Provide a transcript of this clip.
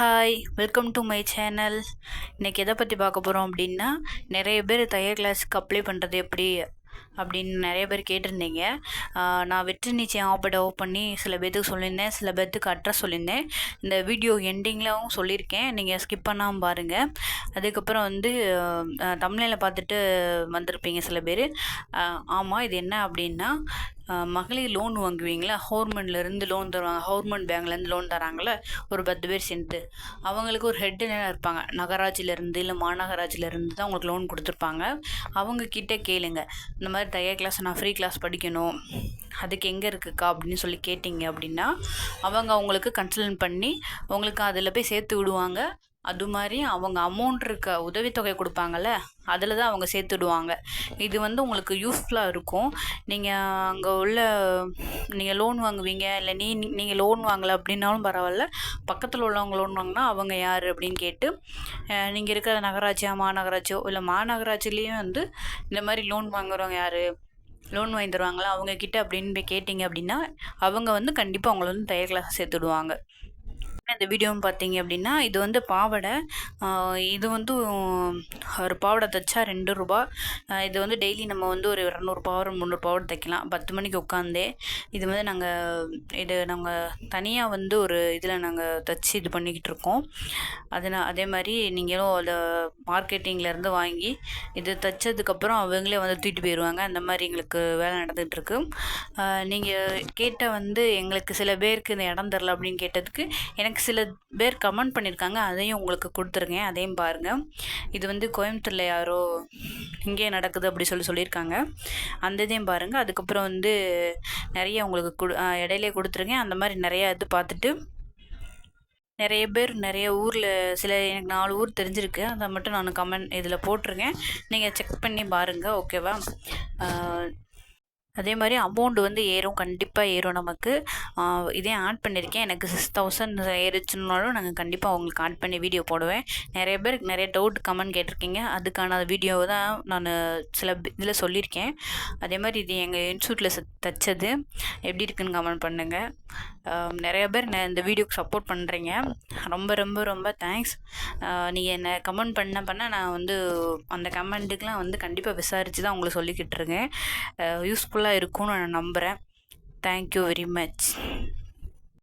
Hi welcome to my channel இன்றைக்கி எதை பற்றி பார்க்க போகிறோம் அப்படின்னா நிறைய பேர் தையல் கிளாஸுக்கு அப்ளை பண்ணுறது எப்படி அப்படின்னு நிறைய பேர் கேட்டிருந்தீங்க. நான் வெற்றி நிச்சயம் ஆப்பை ஓப் பண்ணி சில பேர்த்துக்கு சொல்லியிருந்தேன் சில பேர்த்துக்கு அட்ரஸ் சொல்லியிருந்தேன். இந்த வீடியோ எண்டிங்லவும் சொல்லியிருக்கேன். நீங்கள் ஸ்கிப் பண்ணாமல் பாருங்கள் அதுக்கப்புறம் வந்து தமிழில் பார்த்துட்டு வந்திருப்பீங்க சில பேர். ஆமாம் இது என்ன அப்படின்னா மகளிர் லோன் வாங்குவீங்களா? ஹோர்மன்லேருந்து லோன் தருவாங்க ஹோர்மன் பேங்க்லேருந்து லோன் தராங்களே ஒரு பத்து பேர் சேர்ந்து. அவங்களுக்கு ஒரு ஹெட் இருப்பாங்க. நகராட்சியிலேருந்து இல்லை மாநகராட்சியிலேருந்து தான் அவங்களுக்கு லோன் கொடுத்துருப்பாங்க. அவங்க கிட்டே கேளுங்க. இந்த மாதிரி தையல் கிளாஸ் நான் ஃப்ரீ கிளாஸ் படிக்கணும். அதுக்கு எங்கே இருக்குக்கா அப்படின்னு சொல்லி கேட்டிங்க அப்படின்னா அவங்க அவங்களுக்கு கன்சல்ட் பண்ணி உங்களுக்கு அதில் போய் சேர்த்து விடுவாங்க. அது மாதிரி அவங்க அமௌண்ட் இருக்க உதவித்தொகை கொடுப்பாங்கல்ல அதில் தான் அவங்க சேர்த்துடுவாங்க. இது வந்து உங்களுக்கு யூஸ்ஃபுல்லாக இருக்கும். நீங்கள் அங்கே உள்ள நீங்கள் லோன் வாங்குவீங்க இல்லை நீ நீங்கள் லோன் வாங்கலை அப்படின்னாலும் பரவாயில்ல. பக்கத்தில் உள்ளவங்க லோன் வாங்கினா அவங்க யார் அப்படின்னு கேட்டு நீங்கள் இருக்கிற நகராட்சியா மாநகராட்சியோ இல்லை மாநகராட்சிலேயும் வந்து இந்த மாதிரி லோன் வாங்குறவங்க யார் லோன் வாங்கி தருவாங்களா அவங்கக்கிட்ட அப்படின்னு போய் கேட்டிங்க அப்படின்னா அவங்க வந்து கண்டிப்பாக அவங்கள வந்து தையல் கிளாஸ் சேர்த்துடுவாங்க. இந்த வீடியோன்னு பார்த்தீங்க அப்படின்னா இது வந்து பாவாடை. இது வந்து ஒரு பாவாடை தைச்சா ரெண்டு ரூபா. இது வந்து டெய்லி நம்ம வந்து ஒரு இரநூறு பாவடை முந்நூறு பாவடை தைக்கலாம். பத்து மணிக்கு உட்காந்தே. இது வந்து நாங்கள் இது நாங்கள் தனியாக வந்து ஒரு இதில் நாங்கள் தைச்சி இது பண்ணிக்கிட்டு இருக்கோம். அதனால் அதே மாதிரி நீங்களும் அதை மார்க்கெட்டிங்லேருந்து வாங்கி இது தைச்சதுக்கப்புறம் அவங்களே வந்து தூக்கிட்டு போயிடுவாங்க அந்த மாதிரி எங்களுக்கு வேலை நடந்துகிட்ருக்கு நீங்கள் கேட்ட வந்து எங்களுக்கு சில பேருக்கு இந்த இடம் தரல அப்படின்னு கேட்டதுக்கு எனக்கு சில பேர் கமெண்ட் பண்ணியிருக்காங்க அதையும் உங்களுக்கு கொடுத்துருங்க அதையும் பாருங்கள் இது வந்து கோயம்புத்தூரில் யாரோ இங்கே நடக்குது அப்படி சொல்லி சொல்லியிருக்காங்க. அந்த இதையும் பாருங்கள் அதுக்கப்புறம் வந்து நிறைய உங்களுக்கு கொடு இடையிலே கொடுத்துருங்க அந்த மாதிரி நிறையா இது பார்த்துட்டு நிறைய பேர் நிறைய ஊரில் சில எனக்கு நாலு ஊர் தெரிஞ்சிருக்கு. அதை மட்டும் நான் கமெண்ட் இதில் போட்டிருக்கேன். நீங்கள் செக் பண்ணி பாருங்கள் ஓகேவா? அதே மாதிரி அமௌண்ட் வந்து ஏறும். கண்டிப்பாக ஏறும் நமக்கு. இதே ஆட் பண்ணியிருக்கேன் எனக்கு சிக்ஸ் தௌசண்ட் ஏறிச்சுனாலும் நாங்கள் கண்டிப்பாக உங்களுக்கு ஆட் பண்ணி வீடியோ போடுவேன். நிறைய பேருக்கு நிறைய டவுட் கமெண்ட் கேட்டிருக்கீங்க. அதுக்கான வீடியோவை தான் நான் சில இதில் சொல்லியிருக்கேன். அதே மாதிரி இது எங்கள் இன்ஸ்டியூட்டில் தைச்சது. எப்படி இருக்குன்னு கமெண்ட் பண்ணுங்கள் நிறைய பேர் நெ- இந்த வீடியோக்கு சப்போர்ட் பண்ணுறீங்க ரொம்ப ரொம்ப ரொம்ப தேங்க்ஸ் நீங்கள் என்னை கமெண்ட் பண்ண பண்ண நான் வந்து அந்த கமெண்ட்டுக்கெலாம் வந்து கண்டிப்பாக விசாரித்து தான் உங்களுக்கு சொல்லிக்கிட்டு இருக்கேன். யூஸ்ஃபுல்லாக இருக்கும்னு நான் நம்புகிறேன் தேங்க்யூ வெரி மச்